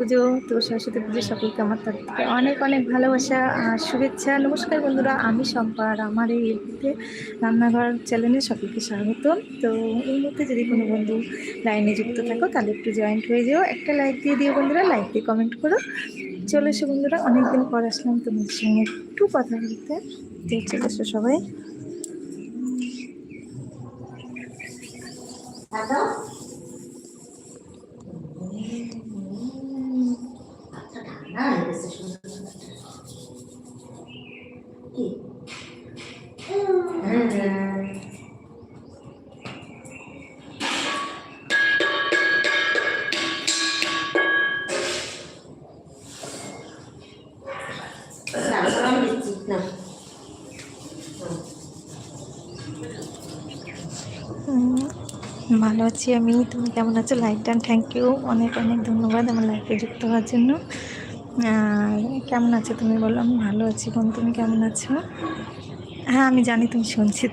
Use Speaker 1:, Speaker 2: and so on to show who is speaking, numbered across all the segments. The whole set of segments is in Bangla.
Speaker 1: পুজো, তো সরস্বতী পুজো সকলকে আমার তরফ থেকে অনেক অনেক ভালোবাসা আর শুভেচ্ছা। নমস্কার বন্ধুরা, আমি শম্পা আর আমার এই মুহূর্তে রান্নাঘর চ্যানেলে সকলকে স্বাগত। তো এই মুহূর্তে যদি কোনো বন্ধু লাইনে যুক্ত থাকো, তাহলে একটু জয়েন্ট হয়ে যেও। একটা লাইক দিয়ে দিও বন্ধুরা লাইক দিয়ে কমেন্ট করো। চলে এসো বন্ধুরা, অনেকদিন পর আসলাম তোমাদের সঙ্গে একটু কথা বলতে। তো চলে এসো সবাই। ভালো আছি আমি। তুমি কেমন আছো? লাইক ডান থ্যাংক ইউ অনেক অনেক ধন্যবাদ আমার লাইফে যুক্ত হওয়ার জন্য। আর কেমন আছো তুমি বলো? আমি ভালো আছি বোন, তুমি কেমন আছো? হ্যাঁ আমি জানি তুমি শুনছি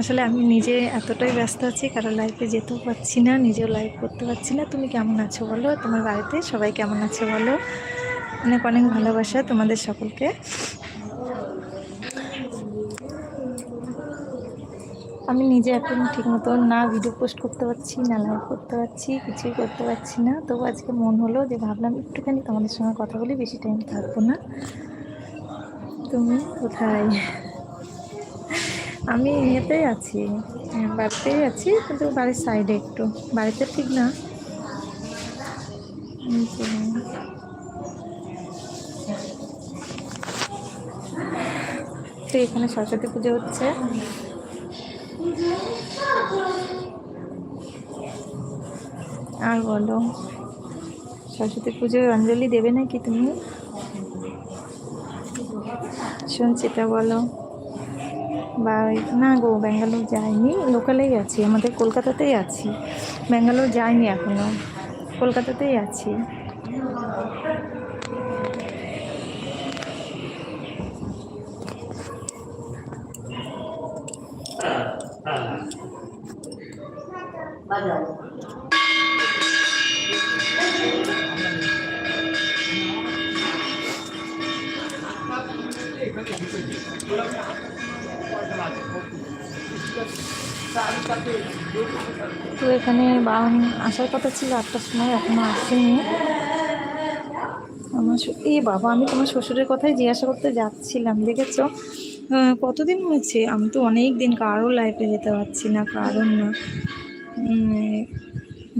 Speaker 1: আসলে আমি নিজে এতটাই ব্যস্ত আছি, কারও লাইফে যেতেও পারছি না, নিজেও লাইভ করতে পারছি না। তুমি কেমন আছো বলো? তোমার বাড়িতে সবাই কেমন আছে বলো? অনেক অনেক ভালোবাসা তোমাদের সকলকে। আমি নিজে এখন ঠিক মতো না ভিডিও পোস্ট করতে পারছি, না লাইভ করতে পারছি, কিছুই করতে পারছি না। তবু আজকে মন হলো যে ভাবলাম একটুখানি তোমাদের সঙ্গে কথা বলি, বেশি টাইম থাকব না। তুমি কোথায়? আমি ইয়েতেই আছি বাড়িতেই আছি, কিন্তু বাড়ির সাইডে একটু। বাড়িতে ঠিক না। তো এখানে সরস্বতী পুজো হচ্ছে। আর বলো, সরস্বতী পুজোয় অঞ্জলি দেবে নাকি তুমি? শুনছি তা বলো। বা না গো, ব্যাঙ্গালোর যাইনি লোকালেই আছি আমাদের কলকাতাতেই আছি। ব্যাঙ্গালোর যাইনি এখনও, কলকাতাতেই আছি। তো এখানে বাহন আসার কথা ছিল, আটটার সময় এখনও আসেনি। আমার এ বাবা, আমি তোমার শ্বশুরের কথাই জিজ্ঞাসা করতে যাচ্ছিলাম, দেখেছ? কতদিন হয়েছে? আমি তো অনেক দিন কারও লাইফে যেতে পারছি না কারণ না।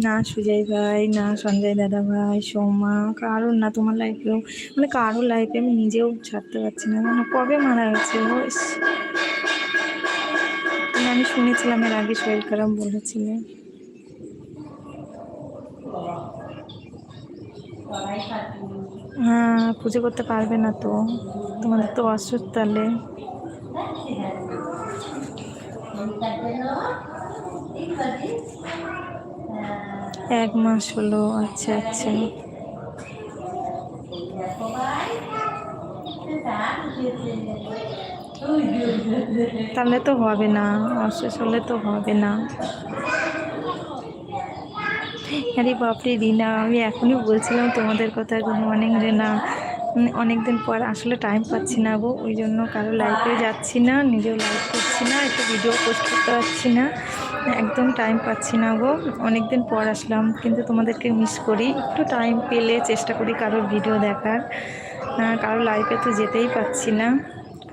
Speaker 1: না সুজয় ভাই, না সঞ্জয় দাদা ভাই, সোমা, কারোর না তোমার লাইফেও মানে কারোর লাইফে আমি নিজেও ছাড়তে পারছি না। মানে কবে মারা গেছে মানে আমি শুনেছিলাম এর আগে শরীর খারাপ বলেছিলে হ্যাঁ পুজো করতে পারবে না তো। তোমাদের তো অসুখ তাহলে। এক মাস হলো আচ্ছা আচ্ছা। তাহলে তো হবে না অশেষ হলে তো হবে না। আরে বাপরে রিনা, আমি এখনই বলছিলাম তোমাদের কথা, গুড মর্নিং রিনা। অনেক দিন পর আসলে টাইম পাচ্ছি না গো, ওই জন্য কারও লাইফে যাচ্ছি না, নিজেও লাইভ করছি না, একটু ভিডিও পোস্ট করতে পারছি না। একদম টাইম পাচ্ছি না গো। অনেক দিন পর আসলাম, কিন্তু তোমাদেরকে মিস করি। একটু টাইম পেলে চেষ্টা করি কারোর ভিডিও দেখার। কারোর লাইফে তো যেতেই পাচ্ছি না।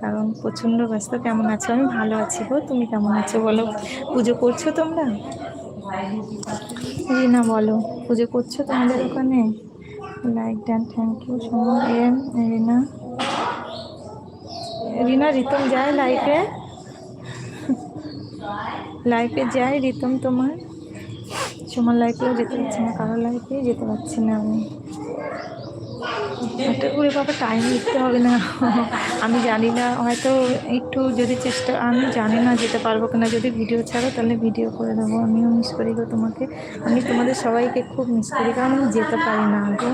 Speaker 1: কারণ প্রচণ্ড ব্যস্ত। কেমন আছো? আমি ভালো আছি গো। তুমি কেমন আছো বলো? পুজো করছ তোমরা? রিনা, বলো। পুজো করছ তোমাদের ওখানে? Like done thank you Soma Rina. Rina, Ritam যায় লাইফে লাইফে যায় রিতম তোমার? সোমার লাইফেও যেতে পারছি না কারও লাইফে যেতে পারছি না আমি। একটা করে বাবা টাইম লিখতে হবে না। আমি জানি না, হয়তো একটু যদি চেষ্টা, আমি জানি না যেতে পারব কিনা, যদি ভিডিও ছাড়ো তাহলে ভিডিও করে দেবো। আমিও মিস করি গো তোমাকে। আমি তোমাদের সবাইকে খুব মিস করি, কারণ আমি যেতে পারি না গো।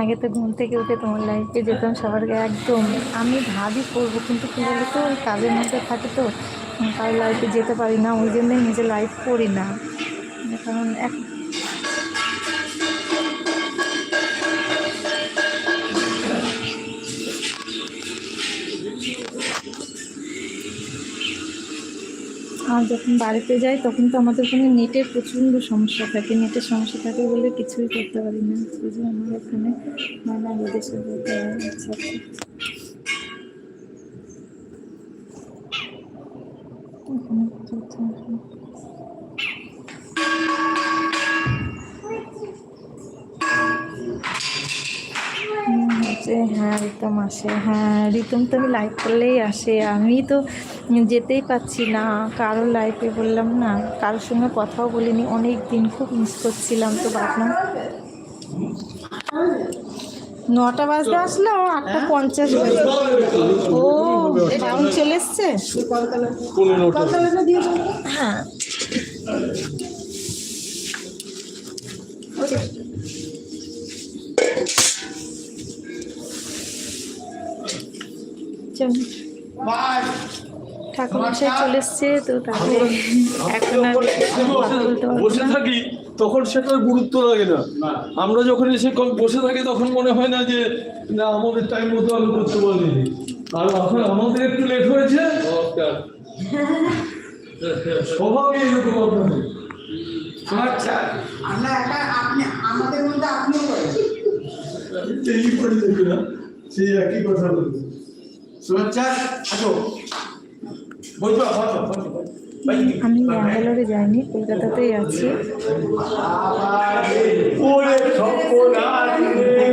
Speaker 1: আগে তো ঘুম থেকে উঠে তোমার লাইফে যেতাম, সবার গায়ে একদম আমি ভাবি করব কিন্তু কী বলতো, ওই কাজের মধ্যে থাকে তো কারোর লাইফে যেতে পারি না, ওই জন্যই নিজের লাইফ করি না। কারণ এক আর যখন বাড়িতে যাই তখন তো আমাদের ওখানে নেটের প্রচণ্ড সমস্যা থাকে। নেটের সমস্যা থাকে বলে কিছুই করতে পারি না। জন্য আমার এখানে নানা বিদেশে যেতে হয় আচ্ছা হ্যাঁ রিতম আসে। হ্যাঁ রিতম তো আমি লাইক করলেই আসে। আমি তো যেতেই পাচ্ছি না কারও লাইফে বললাম না কারোর সঙ্গে কথাও বলিনি অনেক দিন খুব মিস করছিলাম তো ভাবলাম। নটা বাজতে আসলো আটটা পঞ্চাশ বাজে। ও টাউন চলে এসছে হ্যাঁ চল চলে এসছে তো এখন আর
Speaker 2: বসে থাকি তখন সেটার গুরুত্ব লাগে না। আমরা যখন এসে বসে থাকি তখন মনে হয় না যে না আমাদের টাইম মতো আমি করতে পারিনি। আর এখন আমাদের একটু লেট হয়েছে। নমস্কার স্বভাবই এরকম আপনাদের।
Speaker 3: আচ্ছা আমরা একা আপনি আমাদের মধ্যে আপনিও করেন।
Speaker 2: এই করে দেখি না সেই একই কথা বলবে।
Speaker 3: আসো।
Speaker 1: আমি ব্যাঙ্গালোরে যাইনি কলকাতাতেই আছি।
Speaker 2: ওরে সপনার রে,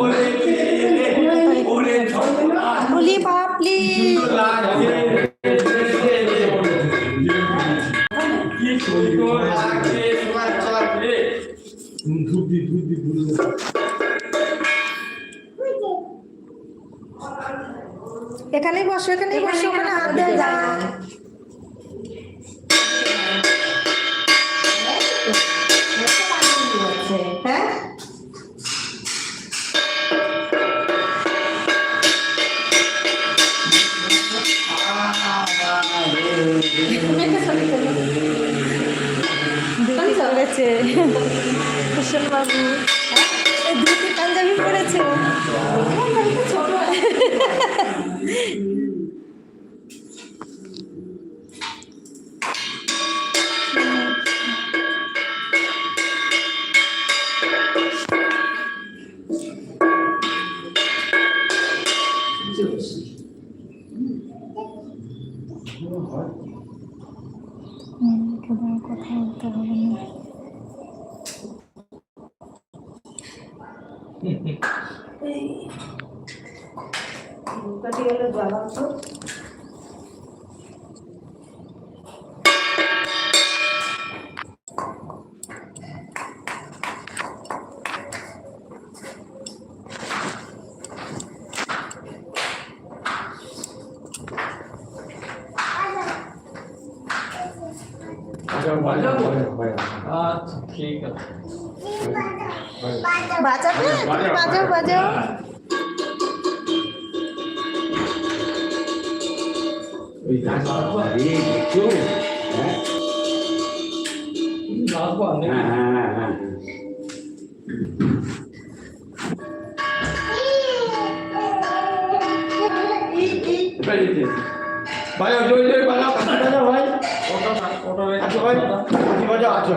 Speaker 2: ওরে কে রে, ওরে সপনার
Speaker 1: বলি বাপলি
Speaker 2: লাগে কি সুন্দর লাগে
Speaker 3: শুভেচ্ছা রে
Speaker 2: ধূপ দি ধূপ দি ভুলে
Speaker 1: এখানেই বসো এখানেই বসো ওখানে হাত দেওয়া যায় না।
Speaker 4: হ্যাঁ
Speaker 1: ধুতি কুশল বাবু ধুতি পাঞ্জাবি পরেছে?
Speaker 4: ছোট 就是。
Speaker 2: আচ্ছা ঠিক আছে
Speaker 1: বাজাবে বাজাও। বাজাও
Speaker 2: ওই গাছ
Speaker 3: দেখছ হ্যাঁ হ্যাঁ হ্যাঁ হ্যাঁ
Speaker 2: বাজাও জয় জয় বাজাও বাজাও ভাই? ওটা ওটা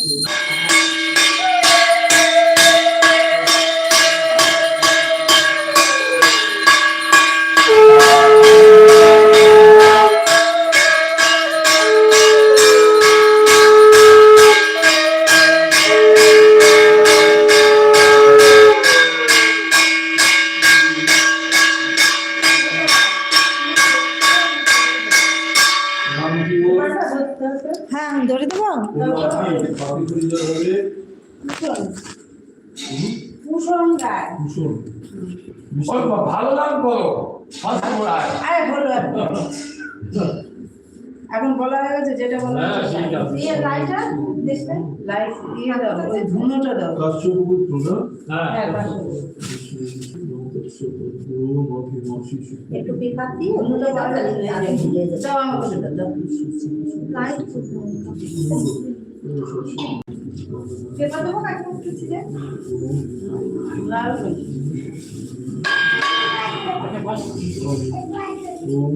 Speaker 4: ধরে দেবো
Speaker 3: ভালো লাগবো
Speaker 2: আরে বলো এখন বলা হয়ে গেছে যেটা বলা
Speaker 3: হ্যাঁ।
Speaker 2: লাইটটা দেখবে লাইট ইয়ে দাও ওই ধুনোটা দাও হ্যাঁ কাশো। একটু পেপার দিয়ে করে দিলে দাও আমাকে সেটা পেপার দেবো কাকে যে লাল হয়ে।
Speaker 3: ওম